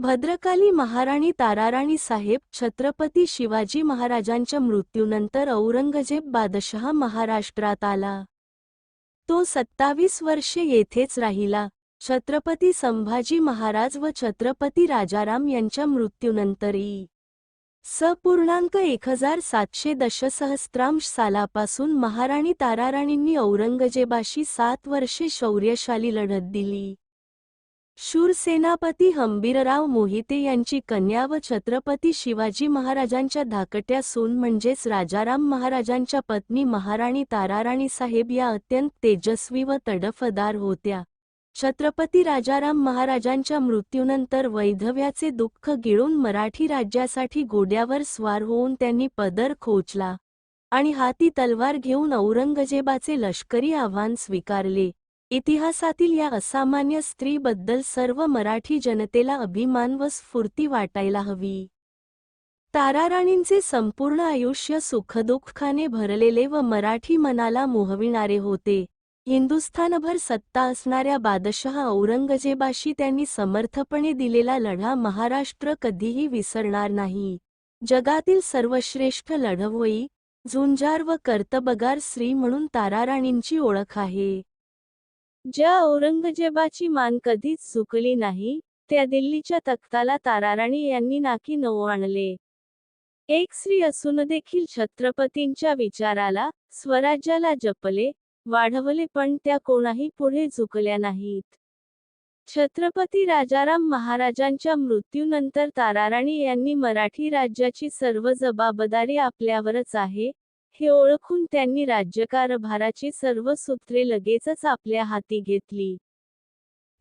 भद्रकाली महाराणी ताराराणी साहेब छत्रपती शिवाजी महाराजांच्या मृत्यूनंतर औरंगजेब बादशहा महाराष्ट्रात आला. तो सत्तावीस वर्षे येथेच राहिला. छत्रपती संभाजी महाराज व छत्रपती राजाराम यांच्या मृत्यूनंतरही. स पूर्णांक एक हजार सातशे दशसहस्त्रांश सालापासून महाराणी ताराराणींनी औरंगजेबाशी सात वर्षे शौर्यशाली लढत दिली. शूर सेनापती हंबीरराव मोहिते यांची कन्या व छत्रपती शिवाजी महाराजांच्या धाकट्या सून म्हणजेच राजाराम महाराजांच्या पत्नी महाराणी ताराराणी साहेब या अत्यंत तेजस्वी व तडफदार होत्या. छत्रपती राजाराम महाराजांच्या मृत्यूनंतर वैधव्याचे दुःख गिळून मराठी राज्यासाठी घोड्यावर स्वार होऊन त्यांनी पदर खोचला आणि हाती तलवार घेऊन औरंगजेबाचे लष्करी आव्हान स्वीकारले. इतिहासातील या असामान्य स्त्रीबद्दल सर्व मराठी जनतेला अभिमान व स्फूर्ती वाटायला हवी. ताराराणींचे संपूर्ण आयुष्य सुखदुःखाने भरलेले व मराठी मनाला मोहविणारे होते. हिंदुस्थानभर सत्ता असणाऱ्या बादशहा औरंगजेबाशी त्यांनी समर्थपणे दिलेला लढा महाराष्ट्र कधीही विसरणार नाही. जगातील सर्वश्रेष्ठ लढवई झुंजार व कर्तबगार स्त्री म्हणून ताराराणींची ओळख आहे. ज्या औरंगजेबाची मान कधीच झुकली नाही त्या दिल्लीच्या तख्ताला ताराराणी यांनी नाकी नऊ आणले. एक स्त्री असून देखील छत्रपतींच्या विचाराला स्वराज्याला जपले वाढवले पण त्या कोणाही पुढे झुकल्या नाहीत. छत्रपती राजाराम महाराजांच्या मृत्यूनंतर ताराराणी यांनी मराठी राज्याची सर्व जबाबदारी आपल्यावरच आहे हे ओळखून त्यांनी राज्यकारभाराची सर्व सूत्रे लगेचच आपल्या हाती घेतली.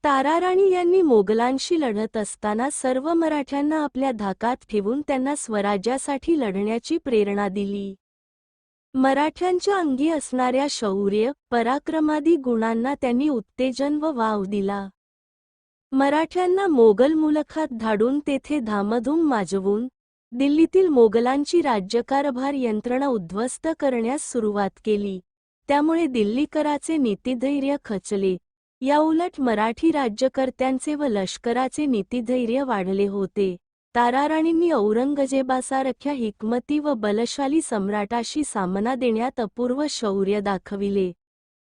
ताराराणी यांनी मोगलांशी लढत असताना सर्व मराठ्यांना आपल्या धाकात ठेवून त्यांना स्वराज्यासाठी लढण्याची प्रेरणा दिली. मराठ्यांच्या अंगी असणाऱ्या शौर्य पराक्रमादी गुणांना त्यांनी उत्तेजन व वाव दिला. मराठ्यांना मोगल मुलखात धाडून तेथे धामधूम माजवून दिल्लीतील मोगलांची राज्यकारभार यंत्रणा उद्ध्वस्त करण्यास सुरुवात केली. त्यामुळे दिल्लीकराचे नीतिधैर्य खचले. याउलट मराठी राज्यकर्त्यांचे व लष्कराचे नीतिधैर्य वाढले होते. ताराराणींनी औरंगजेबासारख्या हिकमती व बलशाली सम्राटाशी सामना देण्यात अपूर्व शौर्य दाखविले.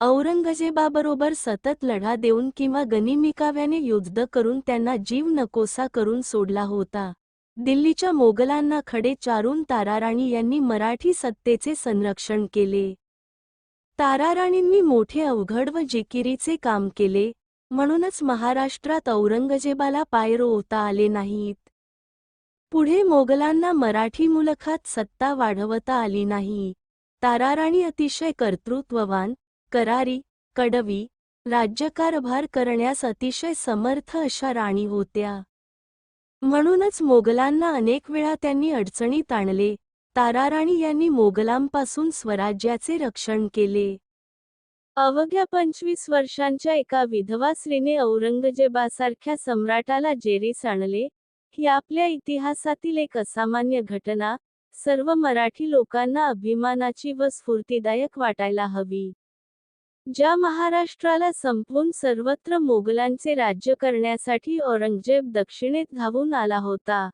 औरंगजेबाबरोबर सतत लढा देऊन किंवा गनिमिकाव्याने युद्ध करून त्यांना जीव नकोसा करून सोडला होता. दिल्लीच्या मोगलांना खडे चारून ताराराणी यांनी मराठी सत्तेचे संरक्षण केले. ताराराणींनी मोठे अवघड व जिकिरीचे काम केले म्हणूनच महाराष्ट्रात औरंगजेबाला पाय रोवता आले नाहीत. पुढे मोगलांना मराठी मुलखात सत्ता वाढवता आली नाही. ताराराणी अतिशय कर्तृत्ववान करारी कडवी राज्यकारभार करण्यास अतिशय समर्थ अशा राणी होत्या. म्हणूनच मोगलांना अनेक वेळा त्यांनी अडचणीत आणले. ताराराणी यांनी मोगलांपासून स्वराज्याचे रक्षण केले. अवघ्या पंचवीस वर्षांच्या एका विधवा स्त्रीने औरंगजेबासारख्या सम्राटाला जेरीस आणले. ही आपल्या इतिहासातील एक असामान्य घटना. सर्व मराठी लोकांना अभिमानाची व स्फूर्तीदायक वाटायला हवी. ज्या महाराष्ट्राला संपवून सर्वत्र मोगलांचे राज्य करण्यासाठी औरंगजेब दक्षिणेत धावून आला होता.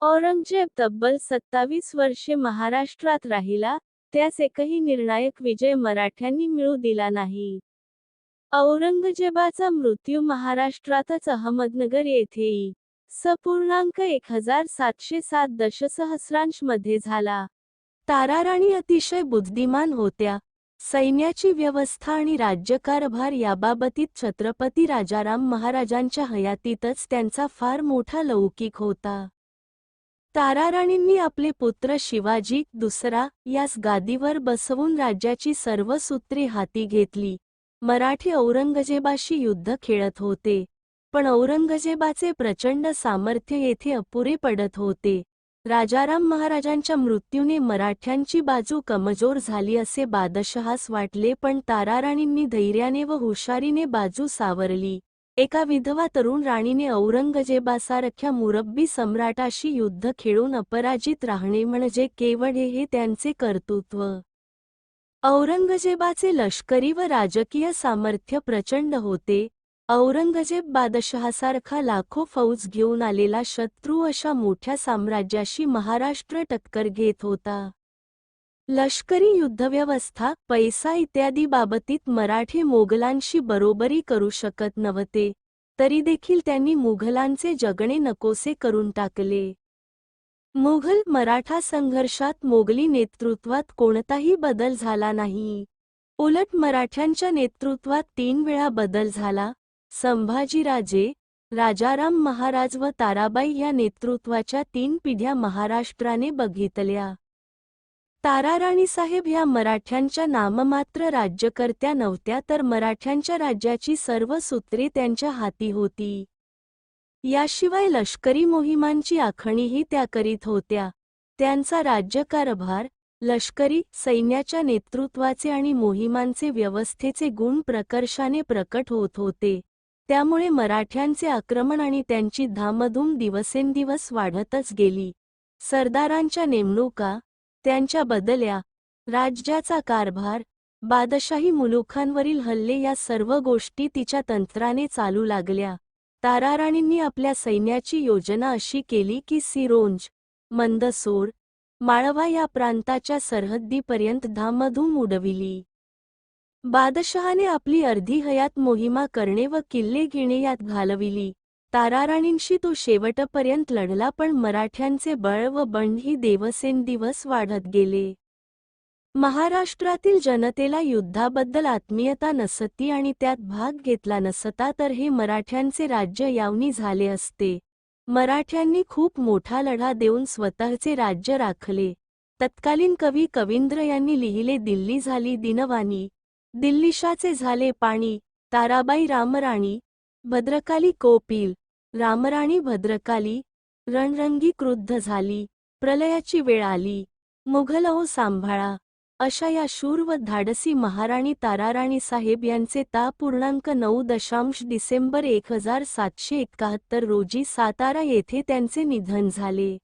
औरंगजेब तब्बल सत्तावीस वर्षे महाराष्ट्रात राहिला त्यास एकही निर्णायक विजय मराठ्यांनी मिळू दिला नाही. औरंगजेबाचा मृत्यू महाराष्ट्रातच अहमदनगर येथेही सपूर्णांक एक हजार सातशे सात दशसहस्रांशमध्ये झाला. ताराराणी अतिशय बुद्धिमान होत्या. सैन्याची व्यवस्था आणि राज्यकारभार याबाबतीत छत्रपती राजाराम महाराजांच्या हयातीतच त्यांचा फार मोठा लौकिक होता. ताराराणींनी आपले पुत्र शिवाजी दुसरा यास गादीवर बसवून राज्याची सर्व सूत्रे हाती घेतली. मराठी औरंगजेबाशी युद्ध खेळत होते. पण औरंगजेबाचे प्रचंड सामर्थ्य येथे अपुरे पडत होते. राजाराम महाराजांच्या मृत्यूने मराठ्यांची बाजू कमजोर झाली असे बादशहास वाटले पण ताराराणींनी धैर्याने व हुशारीने बाजू सावरली. एका विधवा तरुण राणीने औरंगजेबासारख्या मुरब्बी सम्राटाशी युद्ध खेळून अपराजित राहणे म्हणजे केवळ हे त्यांचे कर्तृत्व. औरंगजेबाचे लष्करी व राजकीय सामर्थ्य प्रचंड होते. औरंगजेब बादशहासारखा लाखो फौज घेऊन आलेला शत्रू अशा मोठ्या साम्राज्याशी महाराष्ट्र टक्कर घेत होता. लष्करी युद्धव्यवस्था पैसा इत्यादी बाबतीत मराठे मोगलांशी बरोबरी करू शकत नव्हते तरी देखील त्यांनी मुघलांचे जगणे नकोसे करून टाकले. मुघल मराठा संघर्षात मोगली नेतृत्वात कोणताही बदल झाला नाही. उलट मराठ्यांच्या नेतृत्वात तीन वेळा बदल झाला संभाजीराजे राजाराम महाराज व ताराबाई या नेतृत्वाच्या तीन पिढ्या महाराष्ट्राने बघितल्या. ताराराणीसाहेब ह्या मराठ्यांच्या नाममात्र राज्यकर्त्या नव्हत्या तर मराठ्यांच्या राज्याची सर्व सूत्रे त्यांच्या हाती होती. याशिवाय लष्करी मोहिमांची आखणीही त्या करीत होत्या. त्यांचा राज्यकारभार लष्करी सैन्याच्या नेतृत्वाचे आणि मोहिमांचे व्यवस्थेचे गुण प्रकर्षाने प्रकट होत होते. त्यामुळे मराठ्यांचे आक्रमण आणि त्यांची धामधूम दिवसेंदिवस वाढतच गेली. सरदारांच्या नेमणुका त्यांच्या बदल्या राज्याचा कारभार बादशाही मुलुखांवरील हल्ले या सर्व गोष्टी तिच्या तंत्राने चालू लागल्या. ताराराणींनी आपल्या सैन्याची योजना अशी केली की सिरोंज मंदसोर माळवा या प्रांताच्या सरहद्दीपर्यंत धामधूम उडविली. बादशहाने आपली अर्धी हयात मोहिमा करणे व किल्ले घेणे यात घालविली. ताराराणींशी तो शेवटपर्यंत लढला पण मराठ्यांचे बळ व बंड ही दिवसेंदिवस वाढत गेले. महाराष्ट्रातील जनतेला युद्धाबद्दल आत्मीयता नसती आणि त्यात भाग घेतला नसता तर हे मराठ्यांचे राज्य यावनी झाले असते. मराठ्यांनी खूप मोठा लढा देऊन स्वतःचे राज्य राखले. तत्कालीन कवी कवींद्र यांनी लिहिले दिल्ली झाली दिनवानी दिल्लीशाचे झाले पाणी ताराबाई रामराणी भद्रकाली कोपिल रामराणी भद्रकाली रणरंगी क्रुद्ध झाली प्रलयाची वेळ आली मुघलहो सांभाळा अशा या शूर व धाडसी महाराणी ताराराणी साहेब यांचे ता पूर्णांक नऊ दशांश डिसेंबर एक हजार सातशे एकाहत्तर रोजी सातारा येथे त्यांचे निधन झाले.